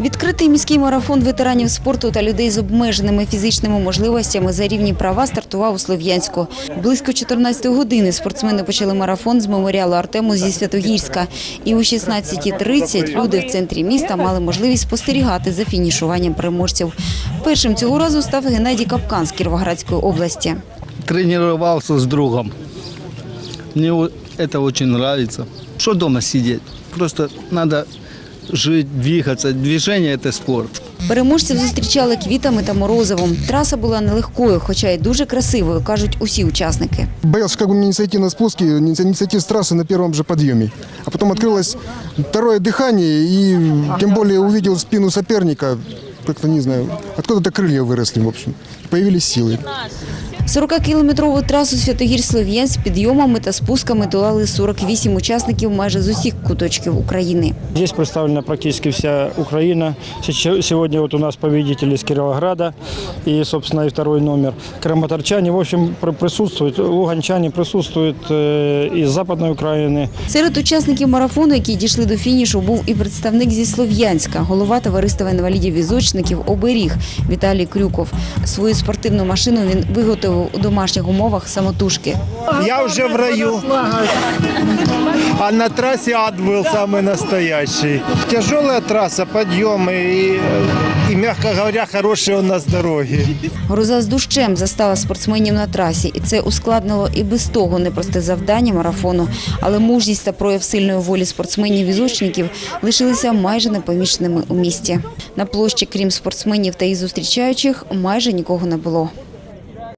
Відкритий міський марафон ветеранів спорту та людей з обмеженими фізичними можливостями за рівні права стартував у Слов'янську. Близько 14 години спортсмени почали марафон з меморіалу Артему зі Святогірська. І о 16.30 люди в центрі міста мали можливість спостерігати за фінішуванням переможців. Першим цього разу став Геннадій Капкан з Кіровоградської області. тренировался с другом. Мне вот это очень нравится. Что дома сидеть? Просто надо жить, двигаться. Движение – это спорт. Переможців зустрічали квітами та морозивом. Траса була нелегкою, хоча й дуже красивою, кажуть усі учасники. Боялся, как бы мне не сойти на спуске, не не сойти с трассы на первом же подъеме. А потом открылось второе дыхание, и тем более увидел спину соперника. Как-то не знаю, откуда-то крылья выросли, в общем. Появились силы. 40-кілометрову трасу Святогір-Слов'янськ з підйомами та спусками долали 48 учасників майже з усіх куточків України. Здесь представлена практически вся Украина. Сеч- Сегодня вот у нас победители из Кировограда и, собственно, и второй номер. Краматорчане, в общем, при- присутствуют, луганчане присутствуют э, из Западной Серед учасників марафону, які дійшли до фінішу, був і представник зі Слов'янська, голова товариства інвалідів-візочників «Оберіг» Віталій Крюков. Свою спортивну машину він виготовив у домашніх умовах самотужки. Я уже в раю. А на трассе ад был самый настоящий. Тяжелая трасса, подъемы и, и, мягко говоря, хорошие у нас дороги. Гроза з дощем застала спортсменів на трасі, і це ускладнило і без того непросте завдання марафону. Але мужність та прояв сильної волі спортсменів-візочників лишилися майже непоміченими у місті. На площі, крім спортсменів та їх зустрічаючих, майже нікого не було.